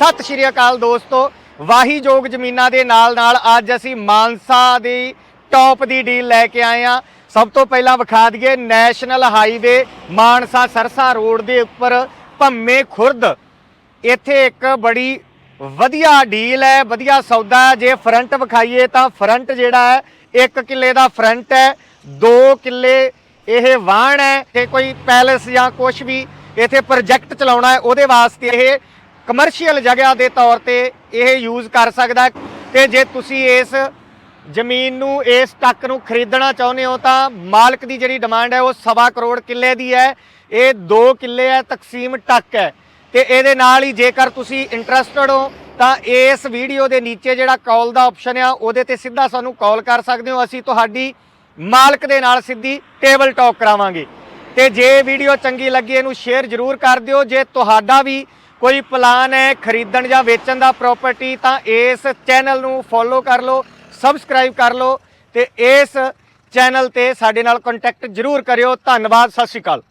ਸਤਿ ਸ਼੍ਰੀ ਅਕਾਲ ਦੋਸਤੋ ਵਾਹੀਯੋਗ ਜ਼ਮੀਨਾਂ ਦੇ ਨਾਲ ਨਾਲ ਅੱਜ ਅਸੀਂ ਮਾਨਸਾ ਦੀ ਟੌਪ ਦੀ ਡੀਲ ਲੈ ਕੇ ਆਏ ਆ ਸਭ ਤੋਂ ਪਹਿਲਾਂ ਵਿਖਾ ਦਈਏ national highway Mansa Sirsa road ਦੇ ਉੱਪਰ ਭੰਮੇ ਖੁਰਦ। ਇੱਥੇ ਇੱਕ ਬੜੀ ਵਧੀਆ ਡੀਲ ਹੈ, ਵਧੀਆ ਸੌਦਾ ਹੈ। ਜੇ ਫਰੰਟ ਵਿਖਾਈਏ ਤਾਂ ਫਰੰਟ ਜਿਹੜਾ ਹੈ 1 ਕਿੱਲੇ ਦਾ ਫਰੰਟ ਹੈ 2 ਕਿੱਲੇ ਇਹ ਵਾਹਣ ਹੈ ਤੇ ਕੋਈ ਪੈਲਸ ਜਾਂ ਕੁਝ ਵੀ ਇੱਥੇ ਪ੍ਰੋਜੈਕਟ ਚਲਾਉਣਾ ਹੈ, ਉਹਦੇ ਵਾਸਤੇ ਇਹ ਕਮਰਸ਼ੀਅਲ ਜਗ੍ਹਾ ਦੇ ਤੌਰ ਤੇ ਇਹ ਯੂਜ਼ ਕਰ ਸਕਦਾ ਹੈ ਤੇ ਜੇ ਤੁਸੀਂ ਇਸ ਜ਼ਮੀਨ ਨੂੰ, ਇਸ ਟੱਕ ਨੂੰ ਖਰੀਦਣਾ ਚਾਹੁੰਦੇ ਹੋ ਤਾਂ ਮਾਲਕ ਦੀ ਜਿਹੜੀ ਡਿਮਾਂਡ ਹੈ ਉਹ ਸਵਾ ਕਰੋੜ ਕਿੱਲੇ ਦੀ ਹੈ। ਇਹ 2 ਕਿੱਲੇ ਹੈ, ਤਕਸੀਮ ਟੱਕ ਹੈ। ਤੇ ਇਹਦੇ ਨਾਲ ਹੀ ਜੇਕਰ ਤੁਸੀਂ ਇੰਟਰਸਟਡ ਹੋ ਤਾਂ ਇਸ ਵੀਡੀਓ ਦੇ ਨੀਚੇ ਜਿਹੜਾ ਕਾਲ ਦਾ ਆਪਸ਼ਨ ਆ, ਉਹਦੇ ਤੇ ਸਿੱਧਾ ਸਾਨੂੰ ਕਾਲ ਕਰ ਸਕਦੇ ਹੋ। ਅਸੀਂ ਤੁਹਾਡੀ ਮਾਲਕ ਦੇ ਨਾਲ ਸਿੱਧੀ ਟੇਬਲ ਟਾਕ ਕਰਾਵਾਂਗੇ। ਤੇ ਜੇ ਵੀਡੀਓ ਚੰਗੀ ਲੱਗੀ, ਇਹਨੂੰ ਸ਼ੇਅਰ ਜ਼ਰੂਰ ਕਰ ਦਿਓ। ਜੇ ਤੁਹਾਡਾ ਵੀ ਕੋਈ ਪਲਾਨ ਹੈ ਖਰੀਦਣ ਜਾਂ ਵੇਚਣ ਦਾ ਪ੍ਰਾਪਰਟੀ ਤਾਂ ਇਸ ਚੈਨਲ ਨੂੰ ਫੋਲੋ ਕਰ ਲਓ ਸਬਸਕ੍ਰਾਈਬ ਕਰ ਲਓ ਤੇ ਇਸ ਚੈਨਲ ਤੇ ਸਾਡੇ ਨਾਲ ਕੰਟੈਕਟ ਜ਼ਰੂਰ ਕਰਿਓ। ਧੰਨਵਾਦ, ਸਤਿ ਸ਼੍ਰੀ ਅਕਾਲ।